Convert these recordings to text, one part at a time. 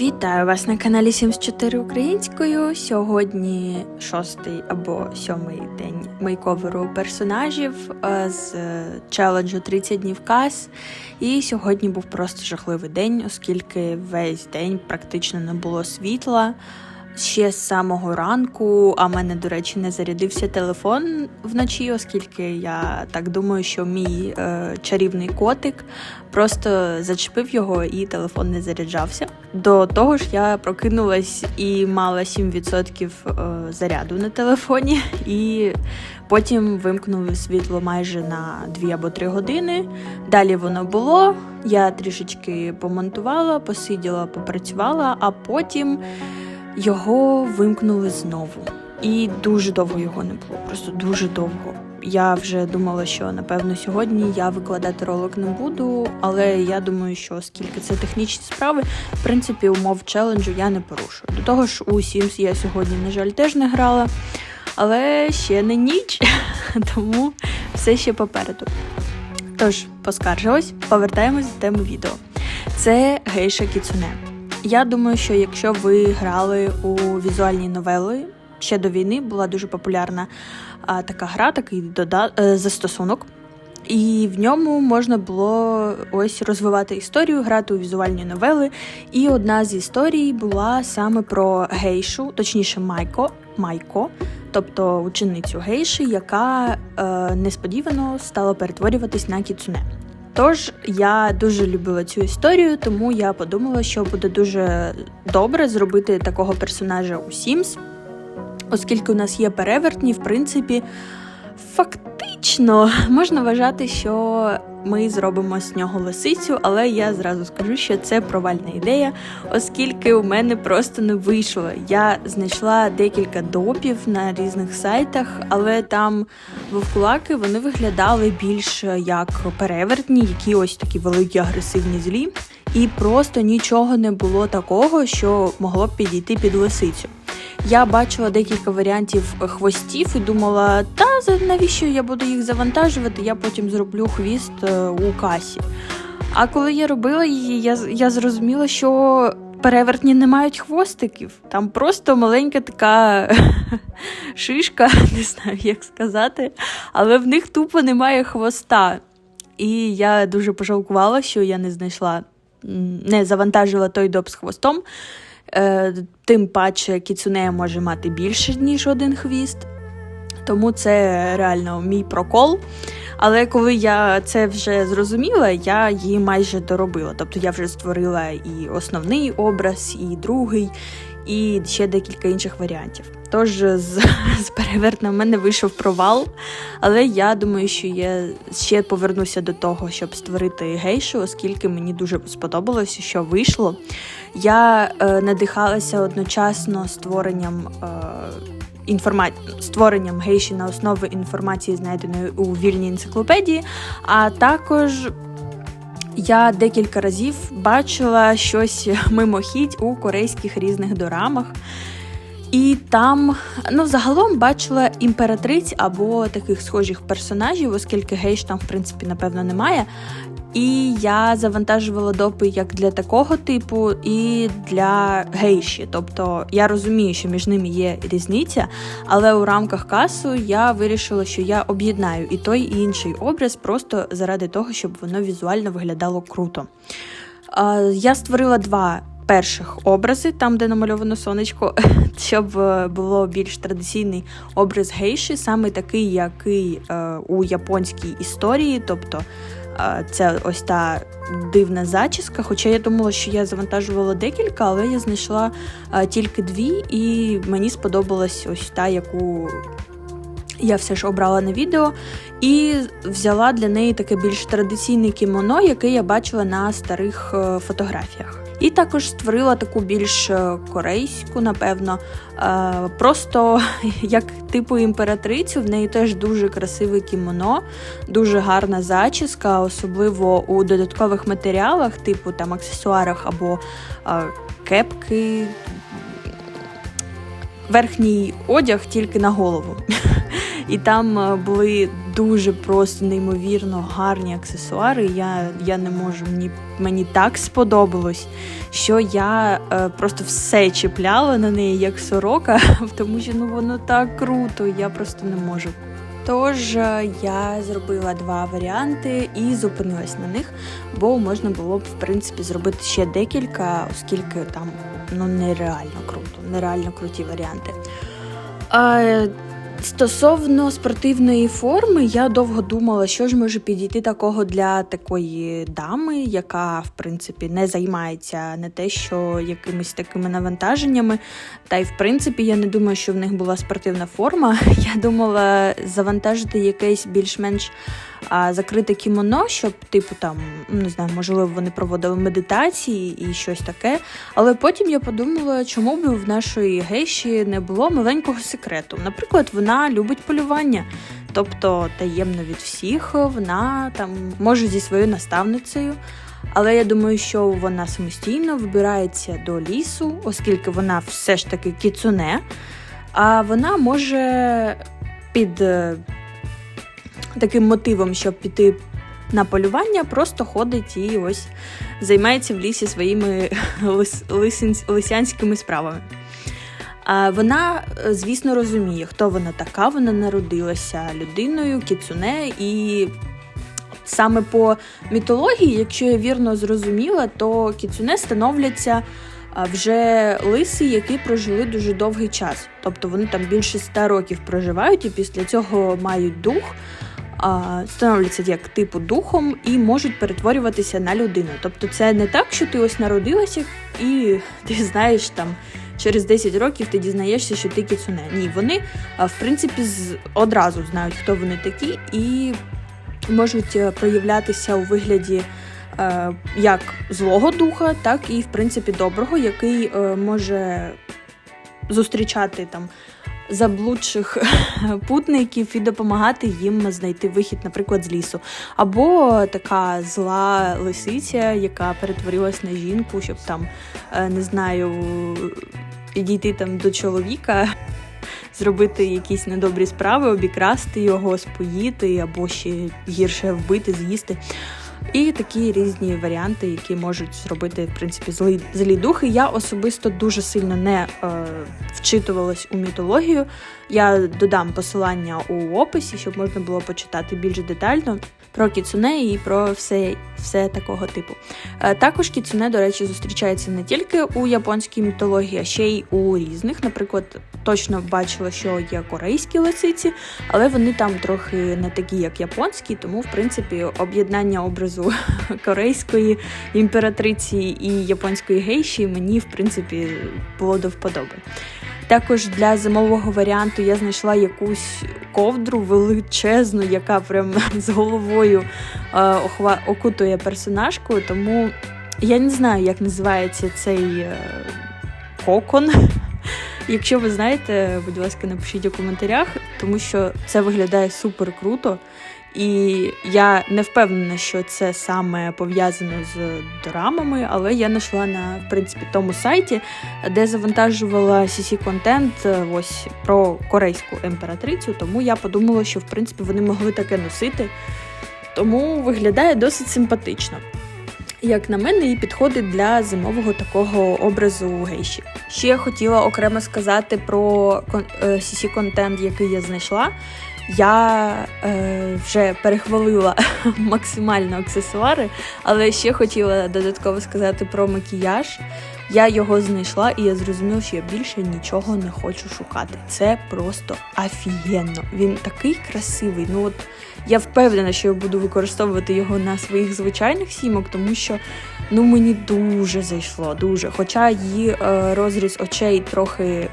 Вітаю вас на каналі 74 українською. Сьогодні шостий або сьомий день мейковеру персонажів е, з челенджу 30 днів каз. І сьогодні був просто жахливий день, оскільки весь день практично не було світла. Ще з самого ранку, а в мене, до речі, не зарядився телефон вночі, оскільки я так думаю, що мій е, чарівний котик просто зачепив його і телефон не заряджався. До того ж, я прокинулась і мала 7% е, заряду на телефоні, і потім вимкнули світло майже на 2 або 3 години. Далі воно було. Я трішечки помонтувала, посиділа, попрацювала, а потім. Його вимкнули знову. І дуже довго його не було. Просто дуже довго. Я вже думала, що напевно сьогодні я викладати ролик не буду, але я думаю, що оскільки це технічні справи, в принципі, умов челенджу я не порушую. До того ж, у Sims я сьогодні, на жаль, теж не грала, але ще не ніч, тому все ще попереду. Тож, поскаржилась, повертаємось до теми відео. Це гейша Кіцуне. Я думаю, що якщо ви грали у візуальні новели ще до війни, була дуже популярна а, така гра, такий дода... е, застосунок. І в ньому можна було ось розвивати історію, грати у візуальні новели. І одна з історій була саме про гейшу, точніше, Майко, Майко, тобто ученицю гейші, яка е, несподівано стала перетворюватись на кіцуне. Тож я дуже любила цю історію, тому я подумала, що буде дуже добре зробити такого персонажа у Sims, оскільки у нас є перевертні, в принципі, фактично можна вважати, що ми зробимо з нього лисицю, але я зразу скажу, що це провальна ідея, оскільки у мене просто не вийшло. Я знайшла декілька допів на різних сайтах, але там вовкулаки вони виглядали більш як перевертні, які ось такі великі агресивні злі, і просто нічого не було такого, що могло б підійти під лисицю. Я бачила декілька варіантів хвостів і думала, та навіщо я буду їх завантажувати, я потім зроблю хвіст е, у касі. А коли я робила її, я, я зрозуміла, що перевертні не мають хвостиків. Там просто маленька така шишка, не знаю, як сказати, але в них тупо немає хвоста. І я дуже пожалкувала, що я не знайшла, не завантажила той доп з хвостом. Е, Тим паче кіцунея може мати більше, ніж один хвіст. Тому це реально мій прокол. Але коли я це вже зрозуміла, я її майже доробила. Тобто я вже створила і основний образ, і другий, і ще декілька інших варіантів. Тож з, з перевертна в мене вийшов провал, але я думаю, що я ще повернуся до того, щоб створити гейшу, оскільки мені дуже сподобалося, що вийшло. Я е, надихалася одночасно створенням. Е, інформа... створенням гейші на основі інформації, знайденої у вільній енциклопедії, а також я декілька разів бачила щось мимохідь у корейських різних дорамах. І там, ну, загалом бачила імператриць або таких схожих персонажів, оскільки гейш там, в принципі, напевно, немає. І я завантажувала допи як для такого типу, і для гейші. Тобто я розумію, що між ними є різниця, але у рамках касу я вирішила, що я об'єднаю і той, і інший образ просто заради того, щоб воно візуально виглядало круто. Я створила два. Перших образи, там, де намальовано сонечко, щоб е, було більш традиційний образ гейші, саме такий, який е, у японській історії, тобто це ось та дивна зачіска. Хоча я думала, що я завантажувала декілька, але я знайшла тільки дві, і мені сподобалась ось та, яку. Я все ж обрала на відео і взяла для неї таке більш традиційне кімоно, яке я бачила на старих е, фотографіях. І також створила таку більш е, корейську, напевно, е, просто як типу імператрицю. В неї теж дуже красиве кімоно, дуже гарна зачіска, особливо у додаткових матеріалах, типу там аксесуарах або е, кепки. Верхній одяг тільки на голову. І там були дуже просто неймовірно гарні аксесуари. Я, я не можу, мені, мені так сподобалось, що я е, просто все чіпляла на неї як сорока, тому що ну воно так круто, я просто не можу. Тож е, я зробила два варіанти і зупинилась на них, бо можна було б в принципі зробити ще декілька, оскільки там ну нереально круто, нереально круті варіанти. Стосовно спортивної форми, я довго думала, що ж може підійти такого для такої дами, яка в принципі не займається не те, що якимись такими навантаженнями. Та й в принципі я не думаю, що в них була спортивна форма. Я думала завантажити якесь більш-менш а, закрите кімоно, щоб, типу, там не знаю, можливо, вони проводили медитації і щось таке. Але потім я подумала, чому б в нашої гейші не було маленького секрету. Наприклад, вона любить полювання. Тобто таємно від всіх вона там може зі своєю наставницею. Але я думаю, що вона самостійно вибирається до лісу, оскільки вона все ж таки кіцуне, а вона може під таким мотивом, щоб піти на полювання, просто ходить і ось займається в лісі своїми лис, лисинсь- лисянськими справами. А вона, е, звісно, розуміє, хто вона така. Вона народилася людиною, кіцуне, і саме по мітології, якщо я вірно зрозуміла, то кіцуне становляться вже лиси, які прожили дуже довгий час. Тобто вони там більше ста років проживають і після цього мають дух, становляться як типу духом і можуть перетворюватися на людину. Тобто це не так, що ти ось народилася і ти знаєш там. Через 10 років ти дізнаєшся, що ти кіцуне. Ні, вони в принципі одразу знають, хто вони такі, і можуть е, проявлятися у вигляді е, як злого духа, так і в принципі доброго, який е, може зустрічати там заблудших путників і допомагати їм знайти вихід, наприклад, з лісу. Або така зла лисиця, яка перетворилась на жінку, щоб там е, не знаю, підійти там до чоловіка. Зробити якісь недобрі справи, обікрасти його, споїти або ще гірше вбити, з'їсти. І такі різні варіанти, які можуть зробити в принципі злі, злі духи. Я особисто дуже сильно не е, вчитувалась у мітологію. Я додам посилання у описі, щоб можна було почитати більш детально про кіцуне і про все, все такого типу. Е, Також кіцуне, до речі, зустрічається не тільки у японській мітології, а ще й у різних. Наприклад, точно бачила, що є корейські лисиці, але вони там трохи не такі, як японські, тому в принципі об'єднання образу корейської імператриці і японської гейші мені в принципі було до вподоби. Також для зимового варіанту я знайшла якусь ковдру величезну, яка прям з головою е, охва- окутує персонажку. Тому я не знаю, як називається цей е, кокон. Якщо ви знаєте, будь ласка, напишіть у коментарях, тому що це виглядає супер круто. І я не впевнена, що це саме пов'язано з дорамами, але я знайшла на в принципі тому сайті, де завантажувала cc контент ось про корейську імператрицю. Тому я подумала, що в принципі вони могли таке носити. Тому виглядає досить симпатично. Як на мене, і підходить для зимового такого образу гейші. Ще я хотіла окремо сказати про cc контент, який я знайшла. Я е, вже перехвалила максимально аксесуари, але ще хотіла додатково сказати про макіяж. Я його знайшла і я зрозуміла, що я більше нічого не хочу шукати. Це просто офігенно. Він такий красивий. Ну от я впевнена, що я буду використовувати його на своїх звичайних сімок, тому що ну мені дуже зайшло, дуже. Хоча її е, розріз очей трохи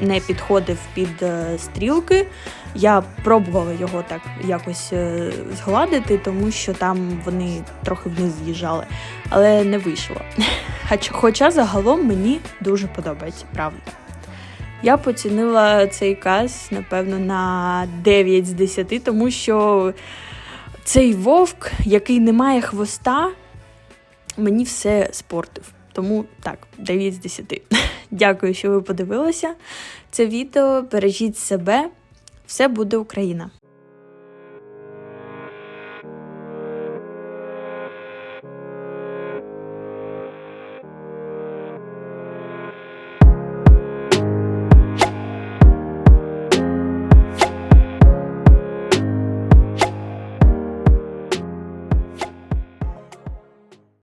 не підходив під е, стрілки. Я пробувала його так якось е, згладити, тому що там вони трохи вниз з'їжджали, але не вийшло. Хоч- Хоча загалом мені дуже подобається, правда. Я поцінила цей каз, напевно, на 9 з 10, тому що цей вовк, який не має хвоста, мені все спортив. Тому так, 9 з 10. Дякую, що ви подивилися це відео. Бережіть себе. Все буде Україна!